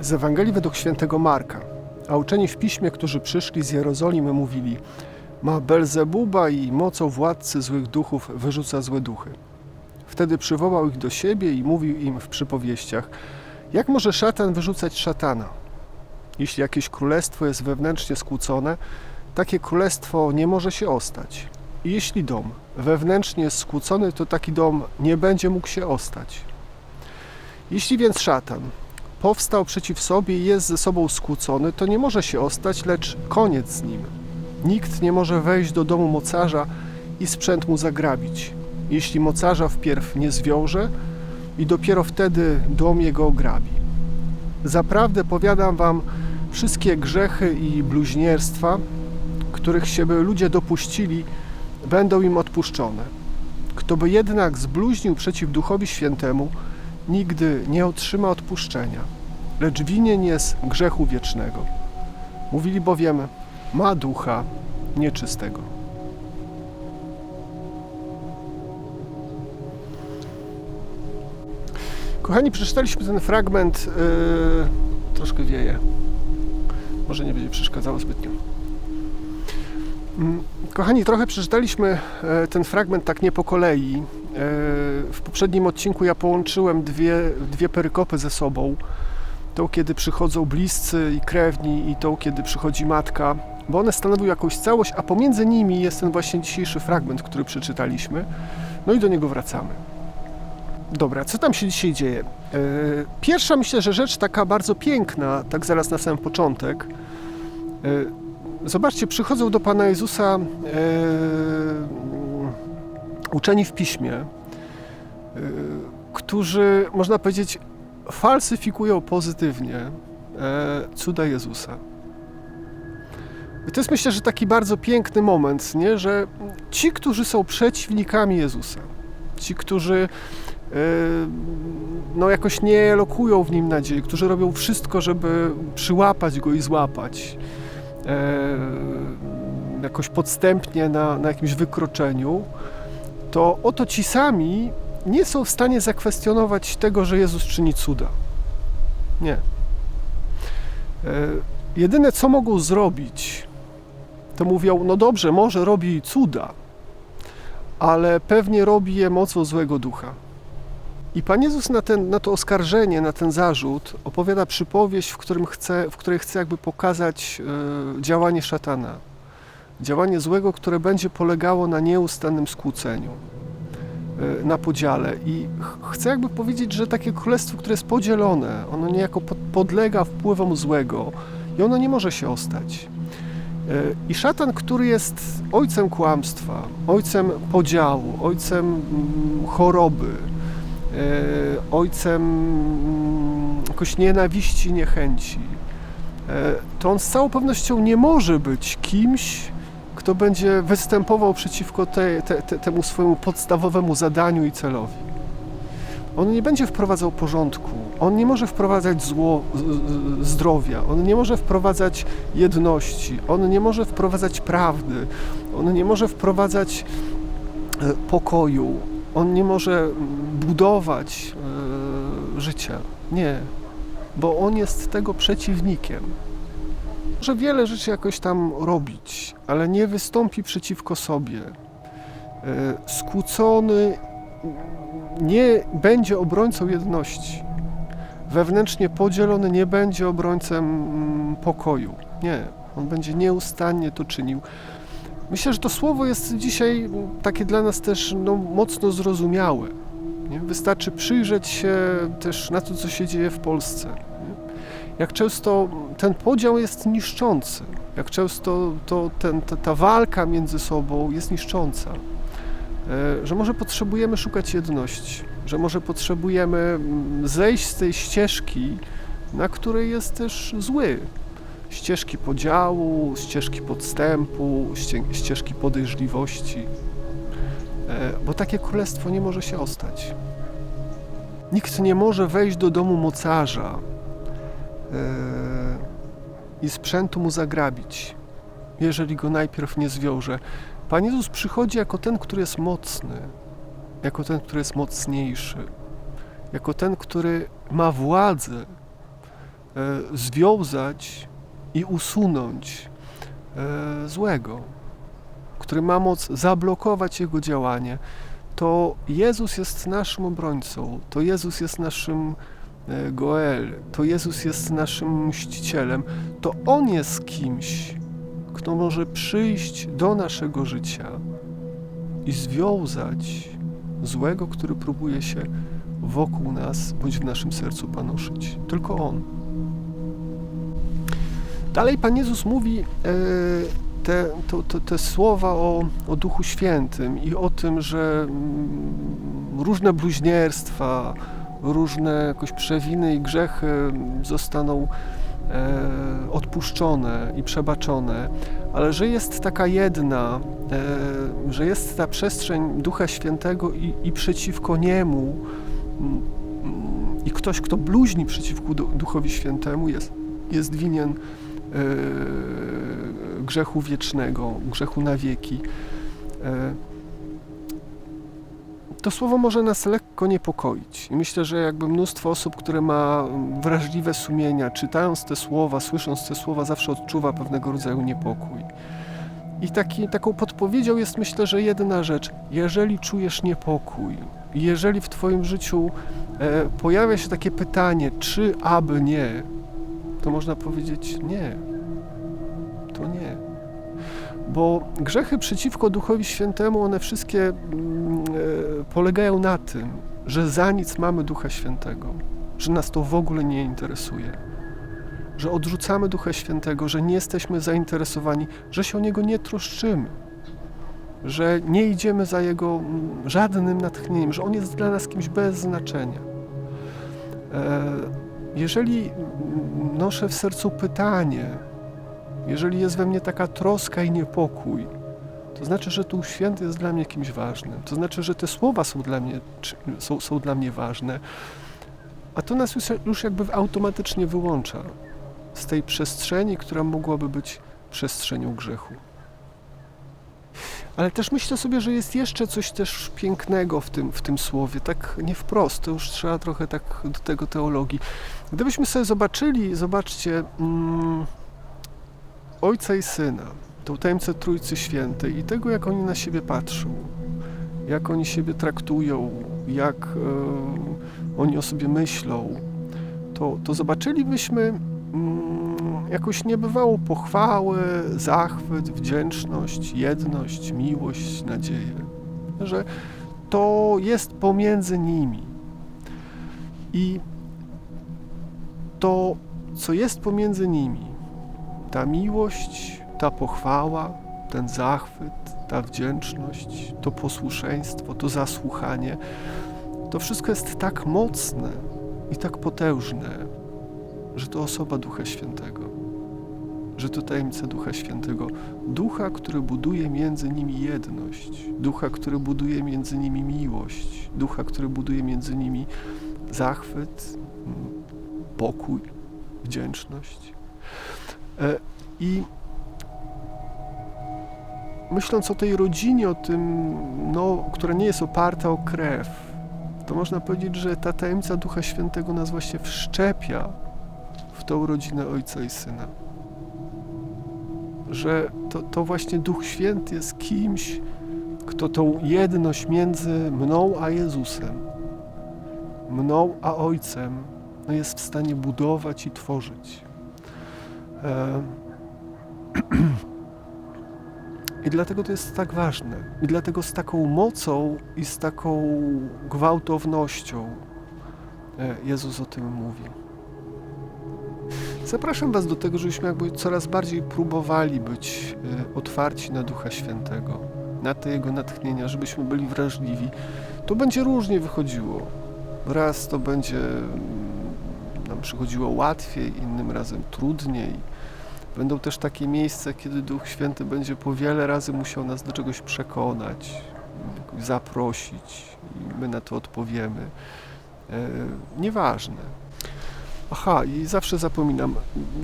Z Ewangelii według świętego Marka. A uczeni w piśmie, którzy przyszli z Jerozolimy, mówili: Ma Belzebuba i mocą władcy złych duchów wyrzuca złe duchy. Wtedy przywołał ich do siebie i mówił im w przypowieściach: Jak może szatan wyrzucać szatana? Jeśli jakieś królestwo jest wewnętrznie skłócone, takie królestwo nie może się ostać. I jeśli dom wewnętrznie jest skłócony, to taki dom nie będzie mógł się ostać. Jeśli więc szatan powstał przeciw sobie i jest ze sobą skłócony, to nie może się ostać, lecz koniec z nim. Nikt nie może wejść do domu mocarza i sprzęt mu zagrabić, jeśli mocarza wpierw nie zwiąże i dopiero wtedy dom jego ograbi. Zaprawdę powiadam wam, wszystkie grzechy i bluźnierstwa, których się by ludzie dopuścili, będą im odpuszczone. Kto by jednak zbluźnił przeciw Duchowi Świętemu, nigdy nie otrzyma odpuszczenia, lecz winien jest grzechu wiecznego. Mówili bowiem, ma ducha nieczystego. Kochani, przeczytaliśmy ten fragment, yy, troszkę wieje, może nie będzie przeszkadzało zbytnio. Mm, Kochani, trochę przeczytaliśmy e, ten fragment tak nie po kolei. E, W poprzednim odcinku ja połączyłem dwie, dwie perykopy ze sobą. Tą, kiedy przychodzą bliscy i krewni, i tą, kiedy przychodzi matka, bo one stanowią jakąś całość, a pomiędzy nimi jest ten właśnie dzisiejszy fragment, który przeczytaliśmy. No i do niego wracamy. Dobra, co tam się dzisiaj dzieje? E, Pierwsza myślę, że rzecz taka bardzo piękna, tak zaraz na sam początek. E, Zobaczcie, przychodzą do Pana Jezusa uczeni w piśmie, e, którzy, można powiedzieć, falsyfikują pozytywnie e, cuda Jezusa. I to jest myślę, że taki bardzo piękny moment, nie? że ci, którzy są przeciwnikami Jezusa, ci, którzy e, no jakoś nie elokują w nim nadziei, którzy robią wszystko, żeby przyłapać go i złapać, e, jakoś podstępnie na, na jakimś wykroczeniu, to oto ci sami nie są w stanie zakwestionować tego, że Jezus czyni cuda. Nie. E, jedyne co mogą zrobić, to mówią: No dobrze, może robi cuda, ale pewnie robi je mocą złego ducha. I Pan Jezus na, ten, na to oskarżenie, na ten zarzut opowiada przypowieść, w, którym chce, w której chce jakby pokazać e, działanie szatana. Działanie złego, które będzie polegało na nieustannym skłóceniu, e, na podziale. I ch- chcę jakby powiedzieć, że takie królestwo, które jest podzielone, ono niejako pod, podlega wpływom złego i ono nie może się ostać. E, I szatan, który jest ojcem kłamstwa, ojcem podziału, ojcem mm, choroby, e, ojcem mm, jakoś nienawiści, niechęci, to on z całą pewnością nie może być kimś, kto będzie występował przeciwko te, te, te, temu swojemu podstawowemu zadaniu i celowi. On nie będzie wprowadzał porządku, on nie może wprowadzać zło, zdrowia, on nie może wprowadzać jedności, on nie może wprowadzać prawdy, on nie może wprowadzać e, pokoju, on nie może budować e, życia. Nie, bo on jest tego przeciwnikiem. Może wiele rzeczy jakoś tam robić, ale nie wystąpi przeciwko sobie. E, Skłócony nie będzie obrońcą jedności. Wewnętrznie podzielony nie będzie obrońcą mm, pokoju. Nie, on będzie nieustannie to czynił. Myślę, że to słowo jest dzisiaj mm, takie dla nas też no, mocno zrozumiałe. Nie? Wystarczy przyjrzeć się też na to, co się dzieje w Polsce. Jak często ten podział jest niszczący, jak często to ten, ta, ta walka między sobą jest niszcząca. E, Że może potrzebujemy szukać jedności, że może potrzebujemy mm, zejść z tej ścieżki, na której jest też zły, ścieżki podziału, ścieżki podstępu, ście- ścieżki podejrzliwości, E, bo takie królestwo nie może się ostać. Nikt nie może wejść do domu mocarza i sprzętu mu zagrabić, jeżeli go najpierw nie zwiąże. Pan Jezus przychodzi jako ten, który jest mocny, jako ten, który jest mocniejszy, jako ten, który ma władzę e, związać i usunąć e, złego, który ma moc zablokować jego działanie, to Jezus jest naszym obrońcą, to Jezus jest naszym e, Goel, to Jezus jest naszym mścicielem, to On jest kimś, kto może przyjść do naszego życia i związać złego, który próbuje się wokół nas bądź w naszym sercu panoszyć. Tylko On. Dalej Pan Jezus mówi e, te, te słowa o, o Duchu Świętym i o tym, że mm, różne bluźnierstwa, różne jakoś przewiny i grzechy zostaną e, odpuszczone i przebaczone, ale że jest taka jedna, e, że jest ta przestrzeń Ducha Świętego i, i przeciwko Niemu i ktoś, kto bluźni przeciwko Duchowi Świętemu jest, jest winien e, grzechu wiecznego, grzechu na wieki. To słowo może nas lekko niepokoić. I myślę, że jakby mnóstwo osób, które ma wrażliwe sumienia, czytając te słowa, słysząc te słowa, zawsze odczuwa pewnego rodzaju niepokój. I taki, taką podpowiedzią jest myślę, że jedna rzecz. Jeżeli czujesz niepokój, jeżeli w Twoim życiu e, pojawia się takie pytanie, czy aby nie, to można powiedzieć nie. To nie. Bo grzechy przeciwko Duchowi Świętemu, one wszystkie mm, polegają na tym, że za nic mamy Ducha Świętego, że nas to w ogóle nie interesuje, że odrzucamy Ducha Świętego, że nie jesteśmy zainteresowani, że się o Niego nie troszczymy, że nie idziemy za Jego mm, żadnym natchnieniem, że On jest dla nas kimś bez znaczenia. E, jeżeli noszę w sercu pytanie, jeżeli jest we mnie taka troska i niepokój, to znaczy, że Duch Święty jest dla mnie kimś ważnym. To znaczy, że te słowa są dla mnie, są, są dla mnie ważne. A to nas już, już jakby automatycznie wyłącza z tej przestrzeni, która mogłaby być przestrzenią grzechu. Ale też myślę sobie, że jest jeszcze coś też pięknego w tym, w tym słowie, tak nie wprost, to już trzeba trochę tak do tego teologii. Gdybyśmy sobie zobaczyli, zobaczcie, mm, Ojca i Syna, tą tajemnicę Trójcy Świętej i tego, jak oni na siebie patrzą, jak oni siebie traktują, jak e, oni o sobie myślą, to, to zobaczylibyśmy mm, jakąś niebywałą pochwałę, zachwyt, wdzięczność, jedność, miłość, nadzieję. Że to jest pomiędzy nimi. I to, co jest pomiędzy nimi, ta miłość, ta pochwała, ten zachwyt, ta wdzięczność, to posłuszeństwo, to zasłuchanie, to wszystko jest tak mocne i tak potężne, że to osoba Ducha Świętego. Że to tajemnica Ducha Świętego. Ducha, który buduje między nimi jedność. Ducha, który buduje między nimi miłość. Ducha, który buduje między nimi zachwyt, pokój, wdzięczność. E, I myśląc o tej rodzinie, o tym, no, która nie jest oparta o krew, to można powiedzieć, że ta tajemnica Ducha Świętego nas właśnie wszczepia w tą rodzinę Ojca i Syna. Że to, to właśnie Duch Święty jest kimś, kto tą jedność między mną a Jezusem, mną a Ojcem, no jest w stanie budować i tworzyć. E, I dlatego to jest tak ważne. I dlatego z taką mocą i z taką gwałtownością e, Jezus o tym mówi. Zapraszam Was do tego, żebyśmy jakby coraz bardziej próbowali być e, otwarci na Ducha Świętego, na te Jego natchnienia, żebyśmy byli wrażliwi. To będzie różnie wychodziło. Raz to będzie nam przychodziło łatwiej, innym razem trudniej. Będą też takie miejsca, kiedy Duch Święty będzie po wiele razy musiał nas do czegoś przekonać, zaprosić i my na to odpowiemy. E, nieważne. Aha, i zawsze zapominam.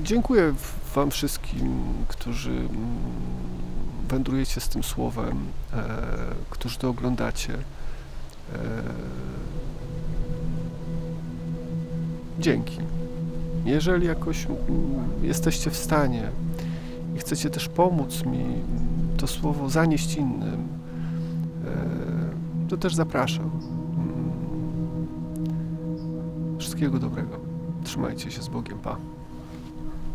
Dziękuję Wam wszystkim, którzy mm, wędrujecie z tym słowem, e, którzy to oglądacie. E, dzięki. Jeżeli jakoś mm, jesteście w stanie i chcecie też pomóc mi to słowo zanieść innym, e, to też zapraszam. Mm. Wszystkiego dobrego. Trzymajcie się z Bogiem. Pa.